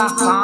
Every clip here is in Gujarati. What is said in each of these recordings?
ha ha.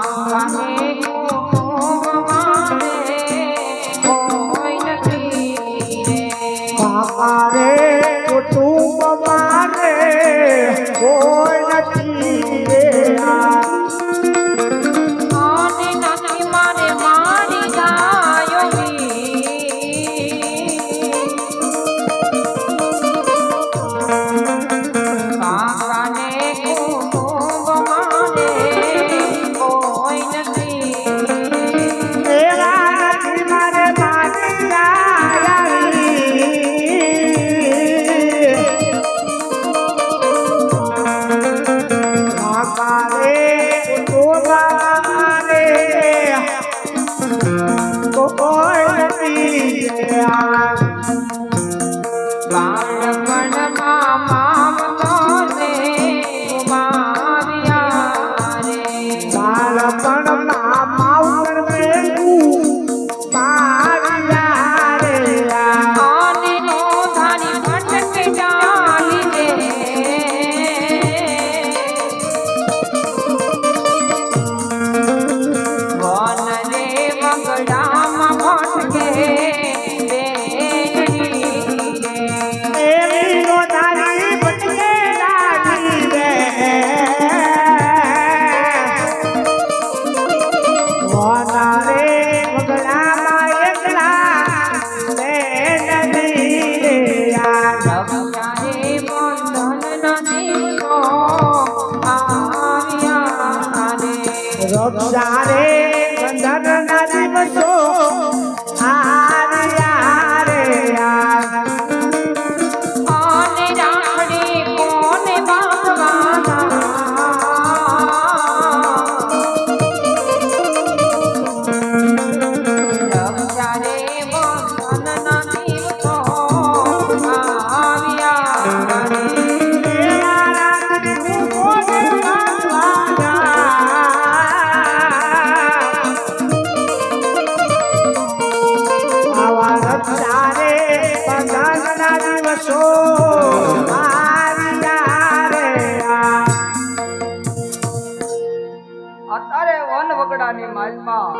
અત્યારે વન વગડાની માલમાં.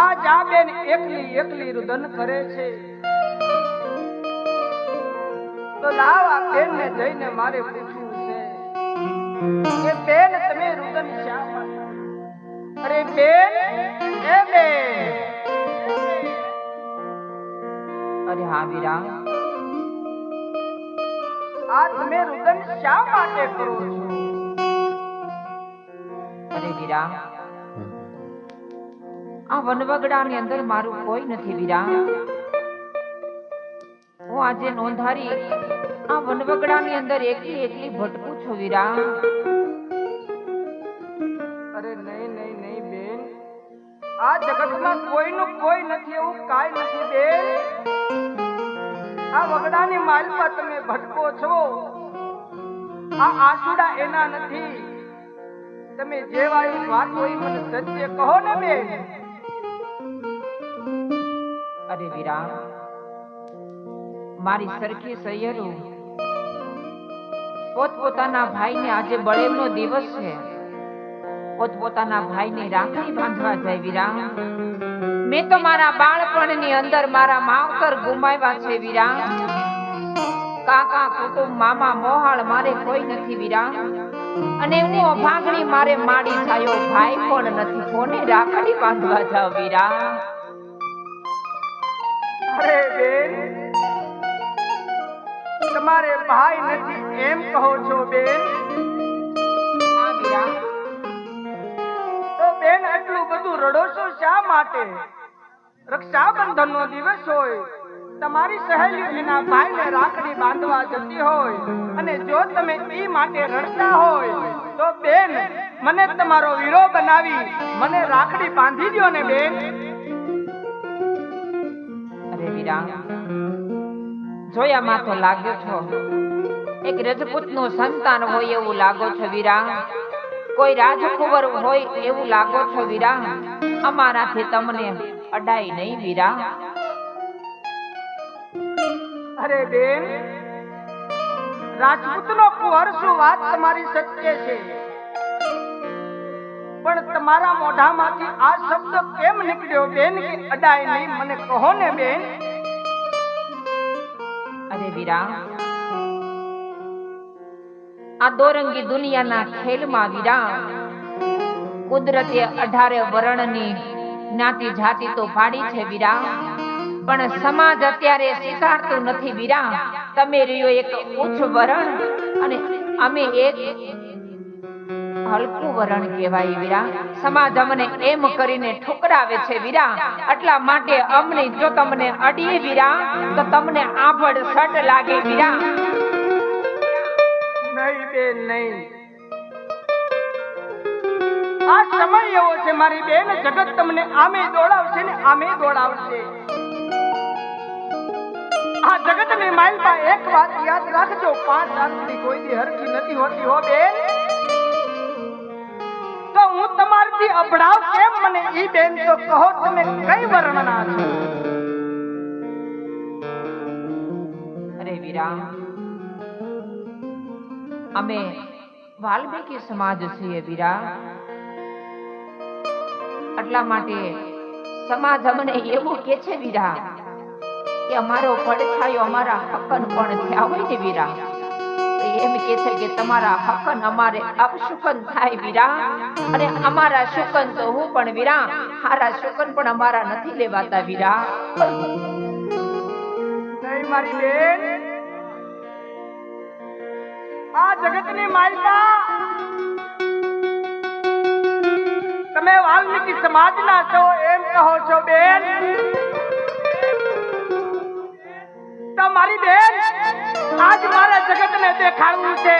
આ જાબેન એકલી એકલી રુદન કરે છે. તો લાવ આ બેનને જઈને મારે પૂછવું છે. કે બેન તમે રુદન શા અરે બેન એ બેન અરે હા વીરા આ તમે રુદન શા માટે કરો છો? અરે વીરા. આ વનવગડાની અંદર મારું કોઈ નથી વીરા. હું આજે નોંધારી આ વનવગડાની અંદર એકલી એકલી ભટકું છું વીરા. અરે નહીં નહીં નહીં બેન. આ જગતમાં કોઈનું કોઈ નથી એવું કાંઈ નથી બેન. આ વગડાની માલમાં તમે ભટકો છો. આ આસુડા એના નથી. તમે જે વાળી વાત હોય, મને સત્ય કહો ને બેન. અરે વિરામ, મારી સરખી સૈયરો પોતપોતાના ભાઈને આજે બળેવનો દિવસ છે. પોતપોતાના ભાઈને રાખડી બાંધવા જાય વિરામ. મેં તો મારા બાળપણની અંદર મારા માવતર ગુમાવ્યા છે વિરામ. કાકા કુટુંબ, મામા મોહાળ, મારે કોઈ નથી વીરા અને હું અભાગણી મારે માડી થયો ભાઈ પણ નથી કોને રાખડી બાંધવા જાવ વીરા? અરે બેન તમારે ભાઈ નથી એમ કહો છો બેન? હા વીરા. તો બેન આટલું બધું રડો છો શા માટે? રક્ષાબંધન નો દિવસ હોય. તમારી સહેલીઓ એના ભાઈને રાખડી બાંધવા જતી હોય અને જો તમે એ માટે રડતા હોય તો બેન, મને તમારો વીરો બનાવી, મને રાખડી બાંધી દ્યો ને બેન. અરે વીરા જોયામાં તો લાગ્યો છો. એક રજપૂતનું સંતાન હોય એવું લાગો છો વીરા કોઈ રાજકુંવર હોય એવું લાગો છો વીરા અમારાથી તમને અડાય નહીં વીરા અરે બેન રાજપૂત નો કુંવર શું વાત તમારી સત્ય છે. પણ તમારા મોઢામાંથી આ શબ્દ કેમ નીકળ્યો બેન કે અડાય નહીં? મને કહો ને બેન. અરે વીરા આ દોરંગી દુનિયાના ખેલમાં વીરા કુદરતે અઢારે વર્ણની જ્ઞાતિ જાતિ તો પાડી છે વીરા પણ સમાજ અત્યારે સ્વીકારતું નથી વીરા તમે રહ્યો એક ઉચ્ચ વરણ અને અમે એક હલકું વરણ કહેવાય વીરા સમાજ અમને એમ કરીને ઠુકરાવે છે વીરા એટલા માટે અમને જો તમને અડીએ વીરા તો તમને આભડ સટ લાગે વીરા નહીં બેન નહીં. આ સમય એવો છે, મારી બેન જગત તમને આમે દોડાવશે ને આમે દોડાવશે. આ જગતની માઇલમાં એક વાત યાદ રાખજો, પાંચ આંગળી કોઈ દી હરખી નથી હોતી હો બેન. તો હું તમારથી અભડાવ કેમ મને ઈ બેન તો કહો તમે કઈ વર્ણના છો? અરે વીરા અમે વાલ્મીકી સમાજ છીએ વીરા એટલા માટે સમાજ અમને એવું કે છે વીરા કે અમારો પડછાયો અમારા હકન પણ થયા હોય ને વીરા. એમ કે છે કે તમારા હકન અમારે અપશુકન થાય વીરા. અને અમારા શુકન તો હું પણ વીરા. હારા શુકન પણ અમારા નથી લેવાતા વીરા. મારી બેન. આ જગતની માલિકા તમે વાલ્મીકી સમાજના છો, એમ કહો છો બેન. મારી બેન, આજ મારા જગતને દેખાડવું છે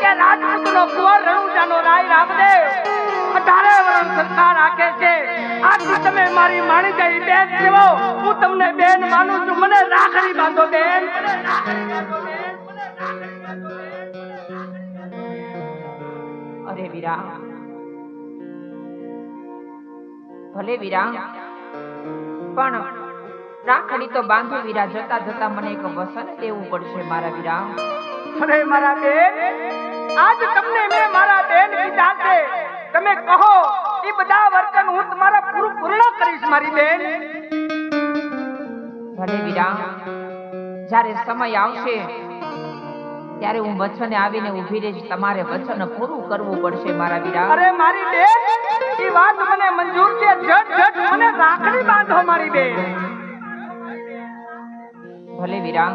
કે રાજપૂતનો કુંવર રણુજાનો રાય રામદેવ અઢારે વર્ષ સંસાર રાખે છે આથી તમે મારી માણી ગઈ બેન જેવો, હું તમને બેન માનું છું. મને રાખડી બાંધો બેન. અરે વીરા, ભલે વીરા, પણ રાખડી તો બાંધો વીરા જતા જતા મને એક વસન દેવું પડશે મારા વીરા. અરે મારા બેન આજ તમને મેં મારા બેન કીધા છે. તમે કહો એ બધા વર્તન હું તમારા પૂરું પૂર્ણ કરીશ મારી બેન. ભલે વીરા જ્યારે સમય આવશે ત્યારે હું વચને આવીને ઊભી રહીશ. તમારે વચન પૂરું કરવું પડશે મારા વીરા. અરે મારી બેન એ વાત મને મંજૂર છે. જટ જટ મને રાખડી બાંધો મારી બેન. ભલે વીરા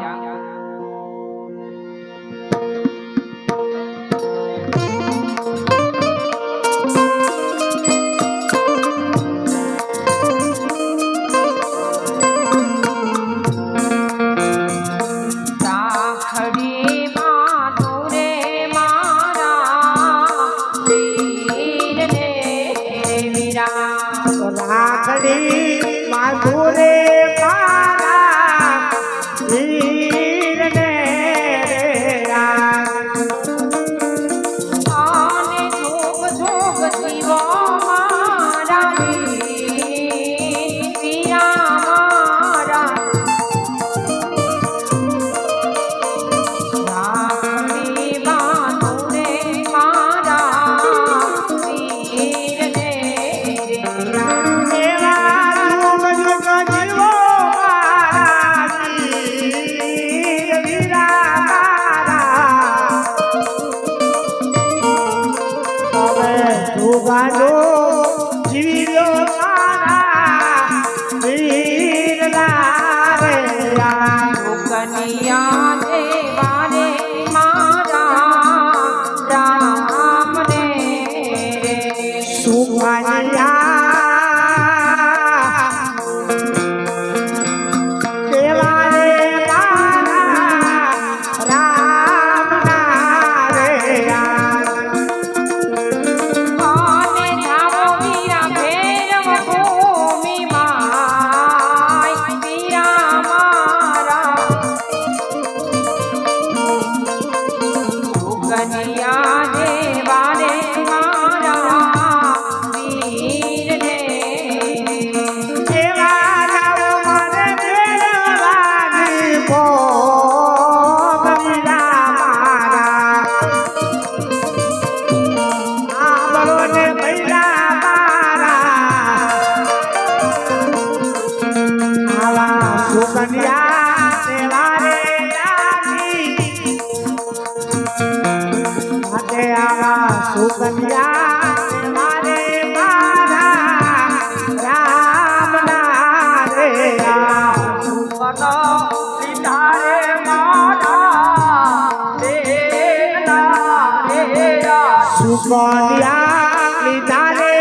সুকন্যা নিধারে